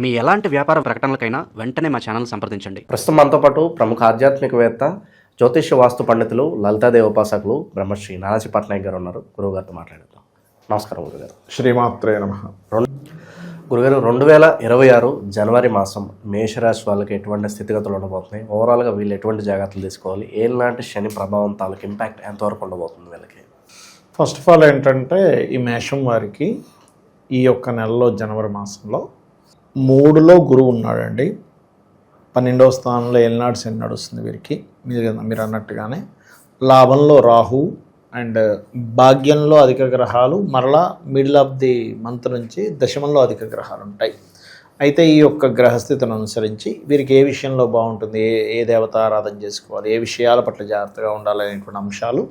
మీ ఎలాంటి వ్యాపార ప్రకటనలకైనా వెంటనే మా ఛానల్ సంప్రదించండి. ప్రస్తుతం మనతో పాటు ప్రముఖ ఆధ్యాత్మికవేత్త జ్యోతిష్య వాస్తు పండితులు లలితాదేవి ఉపాసకులు బ్రహ్మశ్రీ నానాజీ పట్నాయక్ గారు ఉన్నారు. గురువుగారితో మాట్లాడదాం నమస్కారం గురుగారు. శ్రీమాత్రే నమ. గురుగారు రెండు వేల ఇరవై ఆరు జనవరి మాసం మేషరాశి వాళ్ళకి ఎటువంటి స్థితిగతులు ఉండబోతున్నాయి? ఓవరాల్గా వీళ్ళు ఎటువంటి జాగ్రత్తలు తీసుకోవాలి? ఏలాంటి శని ప్రభావం తాలూకు ఇంపాక్ట్ ఎంతవరకు ఉండబోతుంది వీళ్ళకి? ఫస్ట్ ఆఫ్ ఆల్ ఏంటంటే ఈ మేషం వారికి ఈ యొక్క నెలలో జనవరి మాసంలో మూడులో గురువు ఉన్నాడండి. పన్నెండవ స్థానంలో ఏలినాడు శని నడుస్తుంది వీరికి. మీరు మీరు అన్నట్టుగానే లాభంలో రాహు అండ్ భాగ్యంలో అధిక గ్రహాలు మరలా మిడిల్ ఆఫ్ ది మంత్ నుంచి దశమంలో అధిక గ్రహాలు ఉంటాయి. అయితే ఈ యొక్క గ్రహస్థితిని అనుసరించి వీరికి ఏ విషయంలో బాగుంటుంది ఏ ఏ దేవత ఆరాధన చేసుకోవాలి ఏ విషయాల పట్ల జాగ్రత్తగా ఉండాలనేటువంటి అంశాలు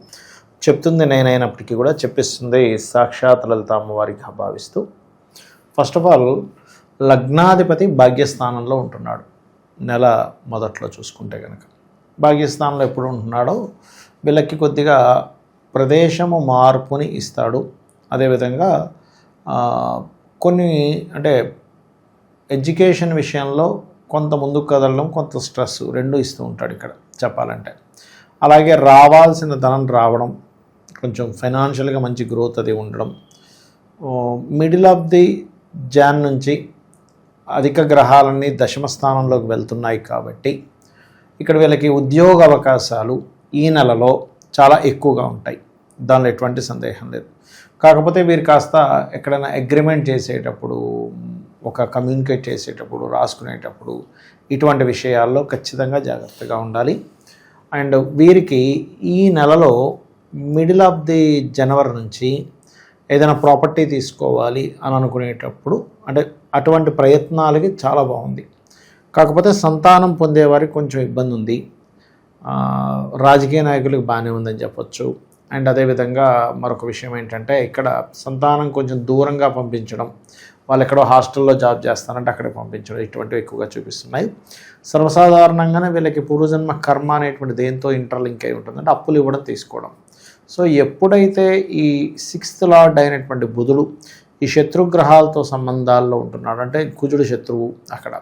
చెప్తుంది నేనైనప్పటికీ కూడా. చెప్పిస్తుంది సాక్షాత్ లలిత అమ్మవారిగా భావిస్తూ. ఫస్ట్ ఆఫ్ ఆల్ లగ్నాధిపతి భాగ్యస్థానంలో ఉంటున్నాడు. నెల మొదట్లో చూసుకుంటే కనుక భాగ్యస్థానంలో ఎప్పుడు ఉంటున్నాడో వీళ్ళకి కొద్దిగా ప్రదేశము మార్పుని ఇస్తాడు. అదేవిధంగా కొన్ని అంటే ఎడ్యుకేషన్ విషయంలో కొంత ముందుకు కదలడం కొంత స్ట్రెస్ రెండు ఇస్తూ ఉంటాడు ఇక్కడ చెప్పాలంటే. అలాగే రావాల్సిన ధనం రావడం కొంచెం ఫైనాన్షియల్గా మంచి గ్రోత్ అది ఉండడం మిడిల్ ఆఫ్ ది జాన్ నుంచి అధిక గ్రహాలన్నీ దశమ స్థానంలోకి వెళ్తున్నాయి కాబట్టి ఇక్కడ వీళ్ళకి ఉద్యోగ అవకాశాలు ఈ నెలలో చాలా ఎక్కువగా ఉంటాయి. దానిలో ఎటువంటి సందేహం లేదు. కాకపోతే వీరు కాస్త ఎక్కడైనా అగ్రిమెంట్ చేసేటప్పుడు ఒక కమ్యూనికేట్ చేసేటప్పుడు రాసుకునేటప్పుడు ఇటువంటి విషయాల్లో ఖచ్చితంగా జాగ్రత్తగా ఉండాలి. అండ్ వీరికి ఈ నెలలో మిడిల్ ఆఫ్ ది జనవరి నుంచి ఏదైనా ప్రాపర్టీ తీసుకోవాలి అని అనుకునేటప్పుడు అంటే అటువంటి ప్రయత్నాలకి చాలా బాగుంది. కాకపోతే సంతానం పొందేవారికి కొంచెం ఇబ్బంది ఉంది రాజకీయ నాయకులకు బాగానే ఉందని చెప్పొచ్చు. అండ్ అదేవిధంగా మరొక విషయం ఏంటంటే ఇక్కడ సంతానం కొంచెం దూరంగా పంపించడం వాళ్ళు ఎక్కడో హాస్టల్లో జాబ్ చేస్తారంటే అక్కడికి పంపించడం ఇటువంటివి ఎక్కువగా చూపిస్తున్నాయి. సర్వసాధారణంగానే వీళ్ళకి పూర్వజన్మ కర్మ అనేటువంటి దేంతో ఇంటర్లింక్ అయి ఉంటుంది అంటే అప్పులు ఇవ్వడం తీసుకోవడం. సో ఎప్పుడైతే ఈ సిక్స్త్ లార్డ్ అయినటువంటి బుధుడు ఈ శత్రుగ్రహాలతో సంబంధాల్లో ఉంటున్నాడు అంటే కుజుడు శత్రువు అక్కడ.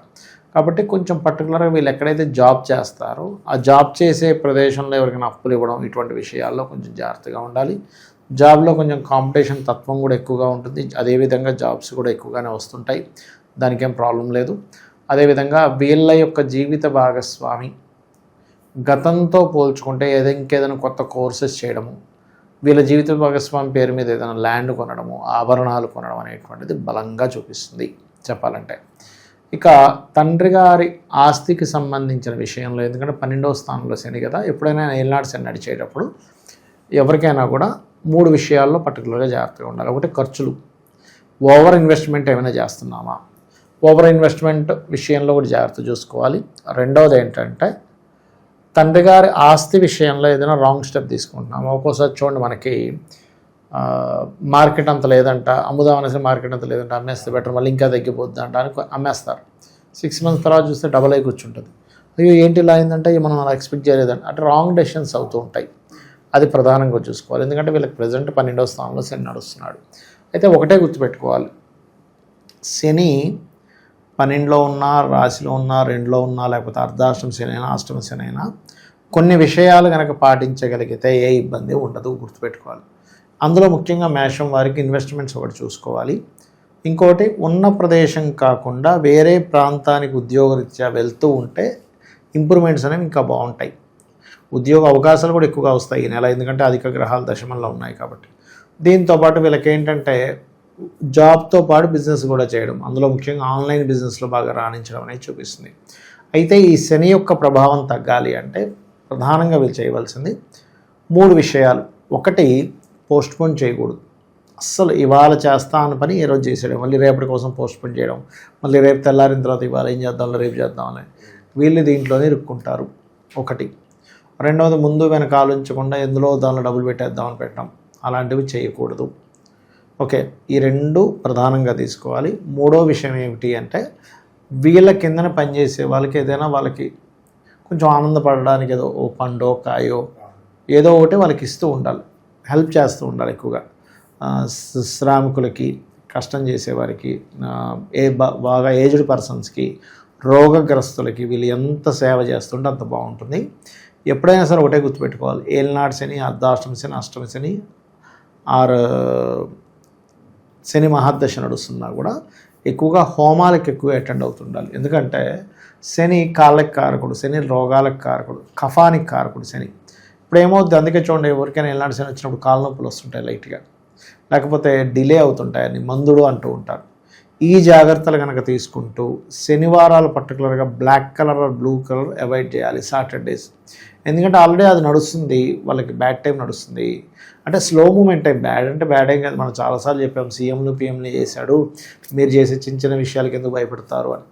కాబట్టి కొంచెం పర్టికులర్గా వీళ్ళు ఎక్కడైతే జాబ్ చేస్తారో ఆ జాబ్ చేసే ప్రదేశంలో ఎవరికైనా అప్పులు ఇవ్వడం ఇటువంటి విషయాల్లో కొంచెం జాగ్రత్తగా ఉండాలి. జాబ్లో కొంచెం కాంపిటీషన్ తత్వం కూడా ఎక్కువగా ఉంటుంది. అదేవిధంగా జాబ్స్ కూడా ఎక్కువగానే వస్తుంటాయి. దానికేం ప్రాబ్లం లేదు. అదేవిధంగా వీళ్ళ యొక్క జీవిత భాగస్వామి గతంతో పోల్చుకుంటే ఏదో ఇంకేదైనా కొత్త కోర్సెస్ చేయడము వీళ్ళ జీవిత భాగస్వామి పేరు మీద ఏదైనా ల్యాండ్ కొనడము ఆభరణాలు కొనడం అనేటువంటిది బలంగా చూపిస్తుంది చెప్పాలంటే. ఇక తండ్రి గారి ఆస్తికి సంబంధించిన విషయంలో ఎందుకంటే పన్నెండవ స్థానంలో శని కదా ఎప్పుడైనా ఏళ్ళనాడు శని నడిచేటప్పుడు ఎవరికైనా కూడా మూడు విషయాల్లో పర్టికులర్గా జాగ్రత్తగా ఉండాలి. ఒకటి ఖర్చులు. ఓవర్ ఇన్వెస్ట్మెంట్ ఏమైనా చేస్తున్నామా? ఓవర్ ఇన్వెస్ట్మెంట్ విషయంలో కూడా జాగ్రత్త చూసుకోవాలి. రెండవది ఏంటంటే తండ్రి గారి ఆస్తి విషయంలో ఏదైనా రాంగ్ స్టెప్ తీసుకుంటున్నాము? ఒక్కోసారి చూడండి మనకి మార్కెట్ అంత లేదంట అమ్ముదాం అనేసి మార్కెట్ అంత లేదంట అమ్మేస్తే బెటర్ మళ్ళీ ఇంకా తగ్గిపోద్ది అంట అని అమ్మేస్తారు. సిక్స్ మంత్స్ తర్వాత చూస్తే డబల్ అయి కూర్చుంటుంది. అయ్యో ఏంటి ఇలా అయిందంటే మనం అలా ఎక్స్పెక్ట్ చేయలేదండి అంటే రాంగ్ డెసిషన్స్ అవుతూ ఉంటాయి. అది ప్రధానంగా చూసుకోవాలి. ఎందుకంటే వీళ్ళకి ప్రజెంట్ పన్నెండవ స్థానంలో శని నడుస్తున్నాడు. అయితే ఒకటే గుర్తుపెట్టుకోవాలి. శని పన్నెండులో ఉన్నా రాశిలో ఉన్నా రెండులో ఉన్నా లేకపోతే అర్ధాష్టమ శని అష్టమ అయినా కొన్ని విషయాలు కనుక పాటించగలిగితే ఏ ఇబ్బంది ఉండదు గుర్తుపెట్టుకోవాలి. అందులో ముఖ్యంగా మేషం వారికి ఇన్వెస్ట్మెంట్స్ ఒకటి చూసుకోవాలి. ఇంకోటి ఉన్న ప్రదేశం కాకుండా వేరే ప్రాంతానికి ఉద్యోగరీత్యా వెళ్తూ ఉంటే ఇంప్రూవ్మెంట్స్ అనేవి ఇంకా బాగుంటాయి. ఉద్యోగ అవకాశాలు కూడా ఎక్కువగా వస్తాయి ఈ నెల ఎందుకంటే అధిక గ్రహాలు దశమంలో ఉన్నాయి కాబట్టి. దీంతో పాటు వీళ్ళకి ఏంటంటే జాబ్తో పాటు బిజినెస్ కూడా చేయడం. అందులో ముఖ్యంగా ఆన్లైన్ బిజినెస్లో బాగా రాణించడం అనేది చూపిస్తుంది. అయితే ఈ శని యొక్క ప్రభావం తగ్గాలి అంటే ప్రధానంగా వీళ్ళు చేయవలసింది మూడు విషయాలు. ఒకటి పోస్ట్పోన్ చేయకూడదు. అస్సలు ఇవాళ చేస్తా అని పని ఈరోజు రోజు చేసేయడం. మళ్ళీ రేపటి కోసం పోస్ట్పోన్ చేయడం. మళ్ళీ రేపు తెల్లారిన తర్వాత ఇవాళ ఏం చేద్దాం రేపు చేద్దామని వీళ్ళు దీంట్లోనే ఇరుక్కుంటారు. ఒకటి. రెండవది ముందు వెనక ఆలోచించకుండా ఎందులో దానిలో డబ్బులు పెట్టేద్దామని పెట్టడం. అలాంటివి చేయకూడదు. ఓకే ఈ రెండు ప్రధానంగా తీసుకోవాలి. మూడో విషయం ఏమిటి అంటే వీళ్ళ కిందన పనిచేసే వాళ్ళకి ఏదైనా వాళ్ళకి కొంచెం ఆనందపడడానికి ఏదో ఓ పండో కాయో ఏదో ఒకటి వాళ్ళకి ఇస్తూ ఉండాలి. హెల్ప్ చేస్తూ ఉండాలి ఎక్కువగా. శ్రామికులకి కష్టం చేసేవారికి ఏ బాగా ఏజ్డ్ పర్సన్స్కి రోగగ్రస్తులకి వీళ్ళు ఎంత సేవ చేస్తుంటే అంత బాగుంటుంది. ఎప్పుడైనా సరే ఒకటే గుర్తుపెట్టుకోవాలి. ఏలినాడు శని అర్ధాష్టమి శని అష్టమి శని ఆర్ శని మహాదశ నడుస్తున్నా కూడా ఎక్కువగా హోమాలకు ఎక్కువ అటెండ్ అవుతుండాలి. ఎందుకంటే శని కాళ్ళకి కారకుడు శని రోగాలకు కారకుడు కఫానికి కారకుడు శని. ఇప్పుడు ఏమవుతుంది అందుకే చూడండి ఎవరికైనా ఎలాంటి శని వచ్చినప్పుడు కాళ్ళ నొప్పులు వస్తుంటాయి లైట్గా. లేకపోతే డిలే అవుతుంటాయని మందుడు అంటూ ఉంటారు. ఈ జాగ్రత్తలు కనుక తీసుకుంటూ శనివారాలు పర్టికులర్గా black colour blue colour avoid చేయాలి సాటర్డేస్. ఎందుకంటే ఆల్రెడీ అది నడుస్తుంది వాళ్ళకి బ్యాడ్ టైం నడుస్తుంది. అంటే స్లో మూమెంట్ టైం బ్యాడ్ అంటే బ్యాడ్ ఏం కాదు. మనం చాలాసార్లు చెప్పాం సీఎంలు పిఎంలు చేశాడు మీరు చేసే చిన్న చిన్న విషయాలకి ఎందుకు భయపడతారు అని.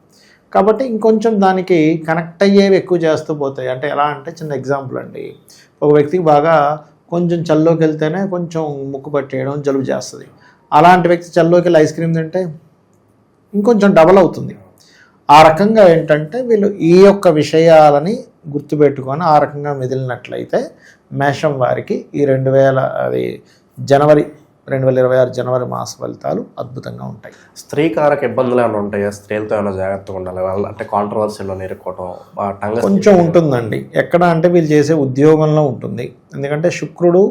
కాబట్టి ఇంకొంచెం దానికి కనెక్ట్ అయ్యేవి ఎక్కువ చేస్తూ పోతాయి. అంటే ఎలా అంటే చిన్న ఎగ్జాంపుల్ అండి. ఒక వ్యక్తికి బాగా కొంచెం చల్లోకి వెళ్తేనే కొంచెం ముక్కు పట్టేయడం జలుబు చేస్తుంది. అలాంటి వ్యక్తి చల్లోకి వెళ్ళి ఐస్ క్రీమ్ తింటే ఇంకొంచెం డబల్ అవుతుంది. ఆ రకంగా ఏంటంటే వీళ్ళు ఈ యొక్క విషయాలని గుర్తుపెట్టుకొని ఆ రకంగా మెదిలినట్లయితే మేషం వారికి ఈ రెండు వేల అది జనవరి రెండు వేల ఇరవై ఆరు జనవరి మాస ఫలితాలు అద్భుతంగా ఉంటాయి. స్త్రీకారక ఇబ్బందులు ఏమైనా ఉంటాయా? స్త్రీలతో ఏమైనా జాగ్రత్తగా ఉండాలి. వాళ్ళ అంటే కాంట్రవర్సీలో టంగ కొంచెం ఉంటుందండి. ఎక్కడ అంటే వీళ్ళు చేసే ఉద్యోగంలో ఉంటుంది. ఎందుకంటే శుక్రుడు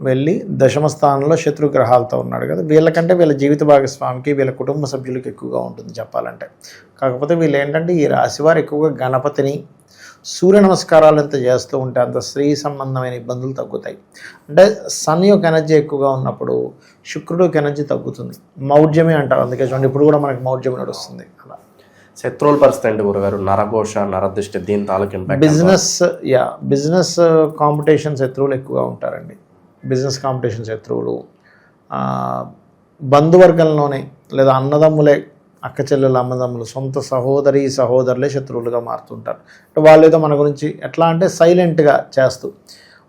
వెళ్ళి దశమ స్థానంలో శత్రు గ్రహాలతో ఉన్నాడు కదా. వీళ్ళకంటే వీళ్ళ జీవిత భాగస్వామికి వీళ్ళ కుటుంబ సభ్యులకి ఎక్కువగా ఉంటుంది చెప్పాలంటే. కాకపోతే వీళ్ళు ఏంటంటే ఈ రాశివారు ఎక్కువగా గణపతిని సూర్య నమస్కారాలు ఎంత చేస్తూ ఉంటే అంత స్త్రీ సంబంధమైన ఇబ్బందులు తగ్గుతాయి. అంటే సన్ యొక్క ఎనర్జీ ఎక్కువగా ఉన్నప్పుడు శుక్రుడు యొక్క ఎనర్జీ తగ్గుతుంది. మౌఢ్యమే అంటారు. అందుకే చూడండి ఇప్పుడు కూడా మనకి మౌఢ్యం నడుస్తుంది. అలా. శత్రువుల పరిస్థితి ఏంటి గురుగారు? నరఘోష నరదృష్టి దీని తాలూకు బిజినెస్ యా బిజినెస్ కాంపిటీషన్ శత్రువులు ఎక్కువగా ఉంటారండి. బిజినెస్ కాంపిటీషన్ శత్రువులు బంధువర్గంలోనే లేదా అన్నదమ్ములే అక్క చెల్లెలు అన్నదమ్ములు సొంత సహోదరి సహోదరులే శత్రువులుగా మారుతుంటారు. అంటే వాళ్ళు ఏదో మన గురించి ఎట్లా అంటే సైలెంట్గా చేస్తూ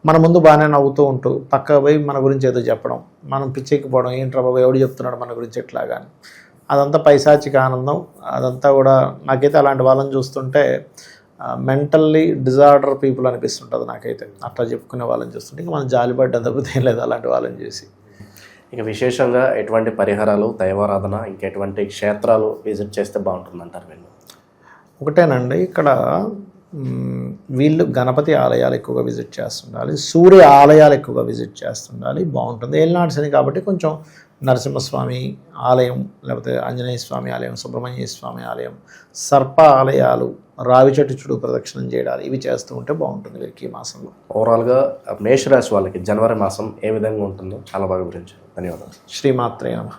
మన ముందు బాగానే నవ్వుతూ ఉంటూ పక్క పోయి మన గురించి ఏదో చెప్పడం మనం పిచ్చెక్కిపోవడం ఏంట్రా బాబు ఎవడు చెప్తున్నాడు మన గురించి ఎట్లా కానీ అదంతా పైశాచిక ఆనందం అదంతా కూడా నాకైతే అలాంటి వాళ్ళని చూస్తుంటే మెంటల్లీ డిజార్డర్ పీపుల్ అనిపిస్తుంటుంది నాకైతే. అట్లా చెప్పుకునే వాళ్ళని చూస్తుంటే ఇంకా మనం జాలిపడ్డం తప్పితే లేదు అలాంటి వాళ్ళని చూసి. ఇక విశేషంగా ఎటువంటి పరిహారాలు దైవారాధన ఇంకెటువంటి క్షేత్రాలు విజిట్ చేస్తే బాగుంటుంది అంటారు వీళ్ళు? ఒకటేనండి ఇక్కడ వీళ్ళు గణపతి ఆలయాలు ఎక్కువగా విజిట్ చేస్తుండాలి సూర్య ఆలయాలు ఎక్కువగా విజిట్ చేస్తుండాలి బాగుంటుంది. ఏలినాడు శని కాబట్టి కొంచెం నరసింహస్వామి ఆలయం లేకపోతే ఆంజనేయ స్వామి ఆలయం సుబ్రహ్మణ్య స్వామి ఆలయం సర్ప ఆలయాలు రావి చెట్టు చుట్టూ ప్రదక్షిణం చేయడాలు ఇవి చేస్తూ ఉంటే బాగుంటుంది వీరికి ఈ మాసంలో. ఓవరాల్గా మేషరాశి వాళ్ళకి జనవరి మాసం ఏ విధంగా ఉంటుందో చాలా బాగా వివరించారు ధన్యవాదాలు. శ్రీమాత్రే నమః.